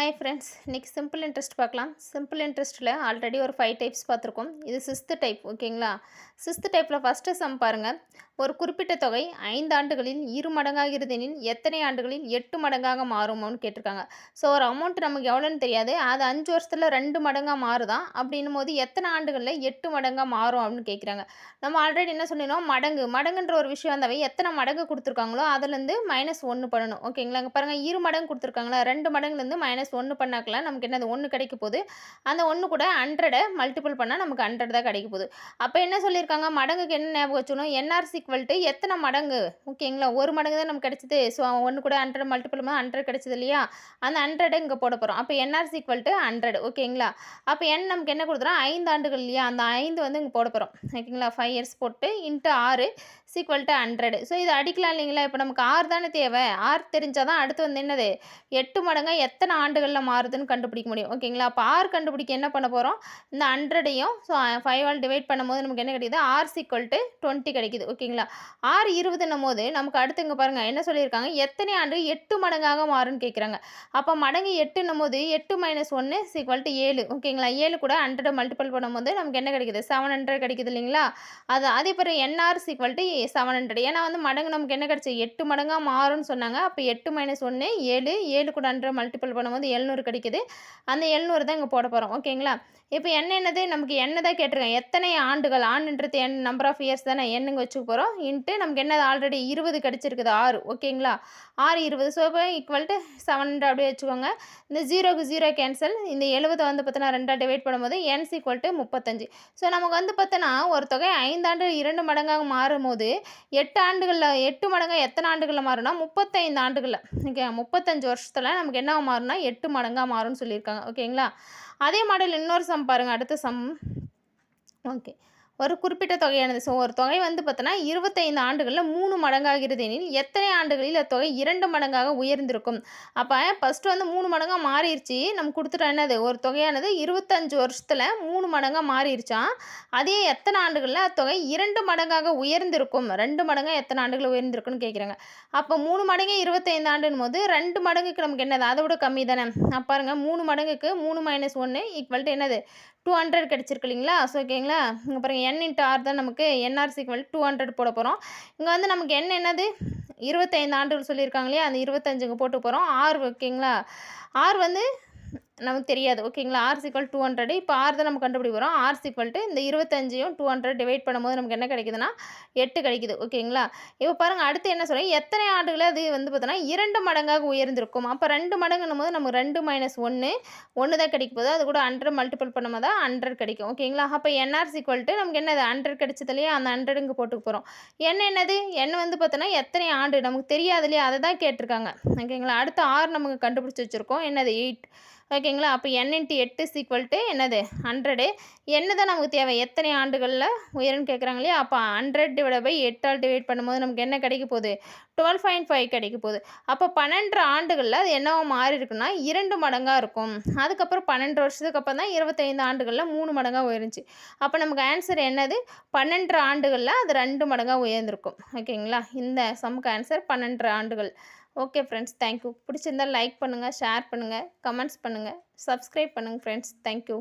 Hi friends இன்றைக்கி simple interest பார்க்கலாம். Simple இன்ட்ரெஸ்ட்டில் ஆல்ரெடி ஒரு ஃபைவ் டைப்ஸ் பார்த்துருக்கோம். இது சிக்ஸ்த்து டைப் ஓகேங்களா சிக்ஸ்த்து டைப்பில் ஃபஸ்ட்டு சம் பாருங்கள் ஒரு குறிப்பிட்ட தொகை ஐந்து ஆண்டுகளில் இரு மடங்காகிறது எனில் எத்தனை ஆண்டுகளில் எட்டு மடங்காக மாறுமோன்னு கேட்டிருக்காங்க. ஸோ ஒரு அமௌண்ட் நமக்கு எவ்வளோன்னு தெரியாது. அது அஞ்சு வருஷத்தில் ரெண்டு மடங்காக மாறுதான் அப்படின்னும் போது எத்தனை ஆண்டுகளில் எட்டு மடங்காக மாறும் அப்படின்னு கேட்குறாங்க. நம்ம ஆல்ரெடி என்ன சொல்லினோம்? மடங்கு. மடங்குன்ற ஒரு விஷயம் வந்தவை எத்தனை மடங்கு கொடுத்துருக்காங்களோ அதுலேருந்து மைனஸ் ஒன்று பண்ணணும். ஓகேங்களா அங்கே பாருங்கள் இரு மடங்கு கொடுத்துருக்காங்களா? ரெண்டு மடங்குலேருந்து மைனஸ் மைனஸ் ஒன்று பண்ணாக்கலாம். நமக்கு என்னது? ஒன்று கிடைக்க போகுது. அந்த ஒன்று கூட ஹண்ட்ரடை மல்டிபிள் பண்ணால் நமக்கு ஹண்ட்ரட் தான் கிடைக்க போகுது. அப்போ என்ன சொல்லியிருக்காங்க மடங்குக்கு என்ன ஞாபகம் வச்சுக்கணும் என்ஆர்சி ஈக்குவல்ட்டு எத்தனை மடங்கு? ஓகேங்களா? ஒரு மடங்கு தான் நமக்கு கிடைச்சிது. ஸோ ஒன்று கூட ஹண்ட்ரட் மல்டிபிள் பண்ணால் ஹண்ட்ரட் கிடைச்சது இல்லையா? அந்த ஹண்ட்ரடை இங்கே போட போகிறோம் அப்போ என்ஆர்சி ஈக்குவல்ட்டு ஹண்ட்ரட் ஓகேங்களா? அப்போ என் நமக்கு என்ன கொடுத்துறோம் ஐந்து ஆண்டுகள் இல்லையா? அந்த ஐந்து வந்து இங்கே போட போகிறோம் ஓகேங்களா? ஃபைவ் இயர்ஸ் போட்டு இன்ட்டு ஆறு சீக்வல் டு ஹண்ட்ரட் ஸோ இது அடிக்கலாம் இல்லைங்களா? இப்போ நமக்கு ஆறு தானே தேவை. ஆறு தெரிஞ்சால் தான் அடுத்து வந்து என்னது? எட்டு மடங்காக எத்தனை ஆண்டு ஆண்டுகளில் மாறுதுன்னு கண்டுபிடிக்க முடியும். ஓகேங்களா அப்போ ஆர் கண்டுபிடிக்க என்ன பண்ண போகிறோம் இந்த ஹண்ட்ரடையும் ஸோ ஃபைவ் ஆல் டிவைட் பண்ணும்போது நமக்கு என்ன கிடைக்குது? ஆர் சீக்வல் டு டுவெண்ட்டி கிடைக்குது. ஓகேங்களா ஆறு இருபதுன்னும் போது நமக்கு அடுத்து இங்கே பாருங்கள் என்ன சொல்லியிருக்காங்க? எத்தனை ஆண்டு எட்டு மடங்காக மாறுன்னு கேட்குறாங்க. அப்போ மடங்கு எட்டுன்னும் போது எட்டு மைனஸ் ஒன்று சீக்வல் டு ஏழு. ஓகேங்களா ஏழு கூட ஹண்ட்ரட் மல்டிபிள் பண்ணும்போது நமக்கு என்ன கிடைக்குது? செவன் ஹண்ட்ரட் கிடைக்குது இல்லைங்களா? அது அதே பிறகு NR equal to seven hundred ஏன்னா வந்து மடங்கு நமக்கு என்ன கிடைச்சி? எட்டு மடங்காக மாறும்னு சொன்னாங்க. அப்போ எட்டு மைனஸ் ஒன்று ஏழு. ஏழு கூட ஹண்ட்ரட் மல்டிபிள் பண்ணும்போது எழுநூறு கிடைக்குது. அந்த எழுநூறு தான் இங்கே போட போகிறோம் ஓகேங்களா இப்போ என்ன என்னது? நமக்கு என்ன தான் கேட்டிருக்கேன் எத்தனை ஆண்டுகள்? ஆண்டுன்றது என் நம்பர் ஆஃப் இயர்ஸ் தானே என்னங்க வச்சுக்க போகிறோம் இன்ட்டு நமக்கு என்னது? ஆல்ரெடி இருபது கிடச்சிருக்குது ஆறு. ஓகேங்களா ஆறு இருபது. ஸோ இப்போ ஈக்குவல் டு செவன் ஹண்ட்ரட் அப்படியே வச்சுக்கோங்க. இந்த ஜீரோக்கு ஜீரோ கேன்சல் இந்த எழுபதை வந்து பார்த்தோன்னா ரெண்டாக டிவைட் பண்ணும்போது என்ஸ் ஈக்குவல் டு முப்பத்தஞ்சு. ஸோ நமக்கு வந்து பார்த்தோன்னா ஒரு தொகை ஐந்தாண்டு இரண்டு மடங்காக மாறும் போது எட்டு ஆண்டுகளில் எட்டு மடங்காக எத்தனை ஆண்டுகளில் மாறும்னா முப்பத்தைந்து ஆண்டுகளில். ஓகே முப்பத்தஞ்சு வருஷத்தில் நமக்கு என்ன மாறும்னா எட்டு மடங்காக மாறும்னு சொல்லியிருக்காங்க. ஓகேங்களா அதே மாடல் இன்னொரு சம் பாருங்கள் அடுத்த சம் ஓகே ஒரு குறிப்பிட்ட தொகையானது. ஸோ ஒரு தொகை வந்து பார்த்தோன்னா இருபத்தைந்து ஆண்டுகளில் மூணு மடங்காகிறது எனில் எத்தனை ஆண்டுகளில் தொகை இரண்டு மடங்காக உயர்ந்திருக்கும்? அப்போ ஃபஸ்ட்டு வந்து மூணு மடங்காக மாறிடுச்சு நம்ம கொடுத்துட்டோம் என்னது? ஒரு தொகையானது இருபத்தஞ்சு வருஷத்தில் மூணு மடங்காக மாறிடுச்சான் அதே எத்தனை ஆண்டுகளில் அத்தொகை இரண்டு மடங்காக உயர்ந்திருக்கும்? ரெண்டு மடங்காக எத்தனை ஆண்டுகள் உயர்ந்திருக்குன்னு கேட்குறாங்க. அப்போ மூணு மடங்கு இருபத்தைந்து ஆண்டுன்னு போது ரெண்டு மடங்குக்கு நமக்கு என்னது? அதை விட கம்மி தானே? பாருங்கள் மூணு மடங்குக்கு மூணு மைனஸ் ஒன்று ஈக்குவல் என்னது? டூ ஹண்ட்ரட் கிடச்சிருக்கு இல்லைங்களா? ஸோ ஓகேங்களா இங்கே பாருங்கள் என் இன்ட்டு ஆர் தான் நமக்கு என்ஆர்சி மேலே டூ ஹண்ட்ரட் போட போகிறோம் இங்கே வந்து நமக்கு என் என்னது? இருபத்தைந்து ஆண்டுகள் சொல்லியிருக்காங்க இல்லையா? அந்த இருபத்தஞ்சுங்க போட்டு போகிறோம் ஆர் ஓகேங்களா ஆர் வந்து நமக்கு தெரியாது. ஓகேங்களா? ஆர் சிக்வல் டூ ஹண்ட்ரட் இப்போ ஆர் தான் நம்ம கண்டுபிடிக்கிறோம். ஆர் சிக்வல்ட்டு இந்த இருபத்தஞ்சையும் டூ ஹண்ட்ரட் டிவைட் பண்ணும்போது நமக்கு என்ன கிடைக்குதுன்னா எட்டு கிடைக்குது. ஓகேங்களா? இப்போ பாருங்கள் அடுத்து என்ன சொல்கிறேன் எத்தனை ஆண்டுகளே அது வந்து பார்த்தோன்னா இரண்டு மடங்காக உயர்ந்திருக்கும். அப்போ ரெண்டு மடங்குன்னும் போது நமக்கு ரெண்டு மைனஸ் ஒன்று ஒன்று தான் கிடைக்கும் போது அது கூட ஹண்ட்ரட் மல்டிபிள் பண்ணும்போது தான் ஹண்ட்ரட் கிடைக்கும். ஓகேங்களா? அப்போ என்ஆர் சிக்வல்ட்டு நமக்கு என்னது? ஹண்ட்ரட் கிடைச்சது இல்லையா? அந்த ஹண்ட்ரட் இங்கே போட்டுக்கு போகிறோம் என்ன என்னது? என்ன வந்து பார்த்தோன்னா எத்தனை ஆண்டு? நமக்கு தெரியாது இல்லையா? அதை தான் கேட்டிருக்காங்க. ஓகேங்களா? அடுத்து ஆறு நமக்கு கண்டுபிடிச்சி வச்சுருக்கோம். என்னது? எயிட் ஓகேங்களா? அப்போ என் இன்ட்டு எட்டு சீக்வல் டு என்னது? ஹண்ட்ரடு என்ன தான் நமக்கு தேவை? எத்தனை ஆண்டுகளில் உயரம்னு கேட்குறாங்க இல்லையா? அப்போ ஹண்ட்ரட் டிவைட் பை எட்டால் டிவைட் பண்ணும்போது நமக்கு என்ன கிடைக்க போகுது? டுவெல் பாயிண்ட் ஃபைவ் கிடைக்க போகுது. அப்போ பன்னெண்டு ஆண்டுகளில் அது என்னவோ மாறி இருக்குன்னா இரண்டு மடங்காக இருக்கும். அதுக்கப்புறம் பன்னெண்டு வருஷத்துக்கு அப்புறம் தான் இருபத்தைந்து ஆண்டுகளில் மூணு மடங்காக உயர்ந்துச்சு அப்போ நமக்கு ஆன்சர் என்னது? பன்னெண்டு ஆண்டுகளில் அது ரெண்டு மடங்காக உயர்ந்திருக்கும். ஓகேங்களா? இந்த சமுக்கு ஆன்சர் பன்னெண்டு ஆண்டுகள். ஓகே ஃப்ரெண்ட்ஸ் தேங்க்யூ பிடிச்சிருந்தால் லைக் பண்ணுங்கள் ஷேர் பண்ணுங்கள் கமெண்ட்ஸ் பண்ணுங்கள் சப்ஸ்கிரைப் பண்ணுங்கள் ஃப்ரெண்ட்ஸ் தேங்க்யூ